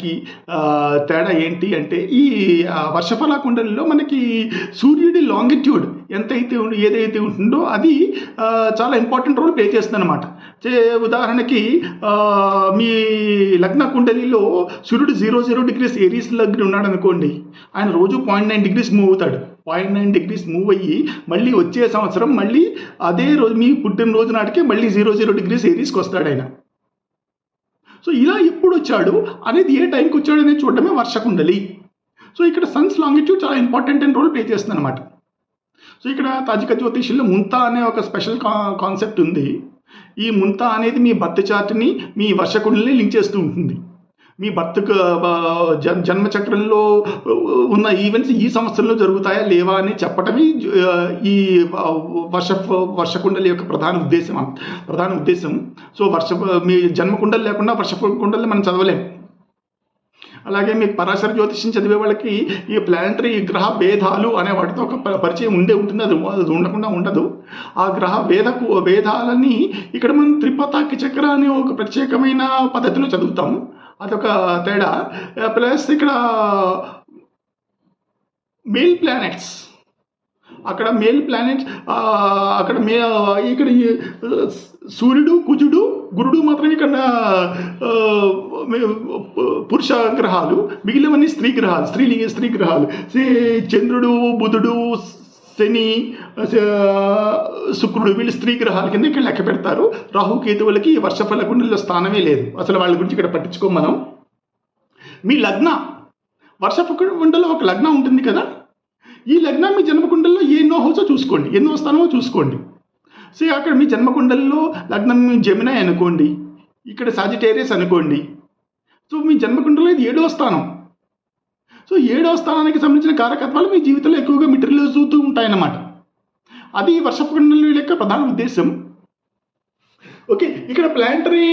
కి తేడా ఏంటి అంటే ఈ వర్షఫల కుండలిలో మనకి సూర్యుడి లాంగిట్యూడ్ ఎంతైతే ఏదైతే ఉంటుందో అది చాలా ఇంపార్టెంట్ రోల్ ప్లే చేస్తుంది అనమాట ఉదాహరణకి మీ లగ్న కుండలిలో సూర్యుడు జీరో జీరో డిగ్రీస్ ఏరీస్ దగ్గర ఉన్నాడు అనుకోండి ఆయన రోజు పాయింట్ నైన్ డిగ్రీస్ మూవ్ అవుతాడు. పాయింట్ నైన్ డిగ్రీస్ మూవ్ అయ్యి మళ్ళీ వచ్చే సంవత్సరం మళ్ళీ అదే రోజు మీ పుట్టిన రోజు నాటికే మళ్ళీ జీరో జీరో డిగ్రీస్ ఏరీస్కి వస్తాడు ఆయన సో ఇలా ఎప్పుడు వచ్చాడు అనేది ఏ టైంకి వచ్చాడు అనేది చూడడమే వర్షకుండలి సో ఇక్కడ సన్స్ లాంగిట్యూడ్ చాలా ఇంపార్టెంట్ అండ్ రోల్ ప్లే చేస్తుంది అనమాట సో ఇక్కడ తాజిక జ్యోతిష్యంలో ముంతా అనే ఒక స్పెషల్ కా కాన్సెప్ట్ ఉంది. ఈ ముంతా అనేది మీ బర్త్ చార్ట్ని మీ వర్షకుండలిని లింక్ చేస్తూ ఉంటుంది. మీ బర్త్ జన్ జన్మచక్రంలో ఉన్న ఈవెంట్స్ ఈ సంవత్సరంలో జరుగుతాయా లేవా అని చెప్పటమే ఈ వర్ష వర్షకుండల యొక్క ప్రధాన ఉద్దేశం. ప్రధాన ఉద్దేశం. సో వర్ష మీ జన్మకుండలు లేకుండా వర్ష కుండలి మనం చదవలేం. అలాగే మీకు పరాశర జ్యోతిష్యం చదివే వాళ్ళకి ఈ ప్లానటరీ గ్రహ భేదాలు అనే వాటితో ఒక పరిచయం ఉండే ఉంటుంది. అది అది ఉండకుండా ఉండదు. ఆ గ్రహ భేదకు భేదాలని ఇక్కడ మనం త్రిపతాకి చక్ర అనే ఒక ప్రత్యేకమైన పద్ధతిలో చదువుతాము అదొక తేడా. ప్లస్ ఇక్కడ మేల్ ప్లానెట్స్ అక్కడ మేల్ ప్లానెట్ అక్కడ మే ఇక్కడ సూర్యుడు కుజుడు గురుడు మాత్రమే ఇక్కడ పురుష గ్రహాలు మిగిలినవన్నీ స్త్రీ గ్రహాలు స్త్రీలింగ స్త్రీ గ్రహాలు. చంద్రుడు బుధుడు శని శుక్రుడు వీళ్ళు స్త్రీ గ్రహాల కింద ఇక్కడ లెక్క పెడతారు. రాహు కేతువులకి వర్షఫల కుండలిలో స్థానమే లేదు. అసలు వాళ్ళ గురించి ఇక్కడ పట్టించుకోం మనం. మీ లగ్న వర్షపు కుండలో ఒక లగ్నం ఉంటుంది కదా? ఈ లగ్నం మీ జన్మకుండల్లో ఎన్నో హౌసో చూసుకోండి ఎన్నో స్థానమో చూసుకోండి. సో అక్కడ మీ జన్మకుండల్లో లగ్నం మీ అనుకోండి ఇక్కడ సాజిటేరియస్ అనుకోండి. సో మీ జన్మకుండలో ఇది ఏడో స్థానం. సో ఏడో స్థానానికి సంబంధించిన కారకత్వాలు మీ జీవితంలో ఎక్కువగా మెటీరియల్ చూస్తూ ఉంటాయన్నమాట. అది వర్షపు కుండలి యొక్క ప్రధాన ఉద్దేశం. ఓకే ఇక్కడ ప్లాంటరీ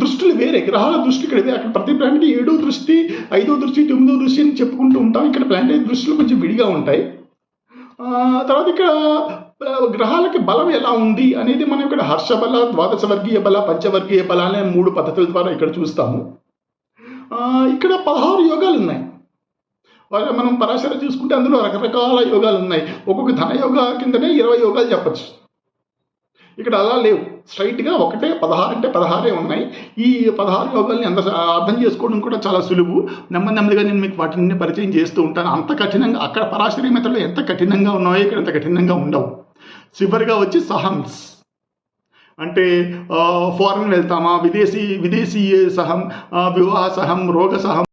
దృష్టిలు వేరే. గ్రహాల దృష్టి ఇక్కడ అక్కడ ప్రతి ప్లాంట్కి ఏడో దృష్టి ఐదో దృష్టి తొమ్మిదో దృష్టి అని చెప్పుకుంటూ ఉంటాం. ఇక్కడ ప్లాంటరీ దృష్టిలు కొంచెం విడిగా ఉంటాయి. తర్వాత ఇక్కడ గ్రహాలకి బలం ఎలా ఉంది అనేది మనం ఇక్కడ హర్షబల ద్వాదశ వర్గీయ బల పంచవర్గీయ బల అనే మూడు పద్ధతుల ద్వారా ఇక్కడ చూస్తాము. ఇక్కడ పదహారు యోగాలు ఉన్నాయి. మనం పరాశర చూసుకుంటే అందులో రకరకాల యోగాలు ఉన్నాయి. ఒక్కొక్క ధన యోగా కిందనే ఇరవై యోగాలు చెప్పచ్చు. ఇక్కడ అలా లేవు. స్ట్రైట్గా ఒకటే పదహారు అంటే పదహారే ఉన్నాయి. ఈ పదహారు యోగాల్ని అంత అర్థం చేసుకోవడం కూడా చాలా సులువు. నెమ్మది నెమ్మదిగా నేను మీకు వాటిని పరిచయం చేస్తూ ఉంటాను. అంత కఠినంగా అక్కడ పరాశరి మెథడ్లో ఎంత కఠినంగా ఉన్నాయో ఇక్కడ అంత కఠినంగా ఉండవు. చివరిగా వచ్చి సహమ్స్ అంటే ఫారెన్ వెళ్తామా? విదేశీ విదేశీ సహం వివాహ సహం రోగ సహం.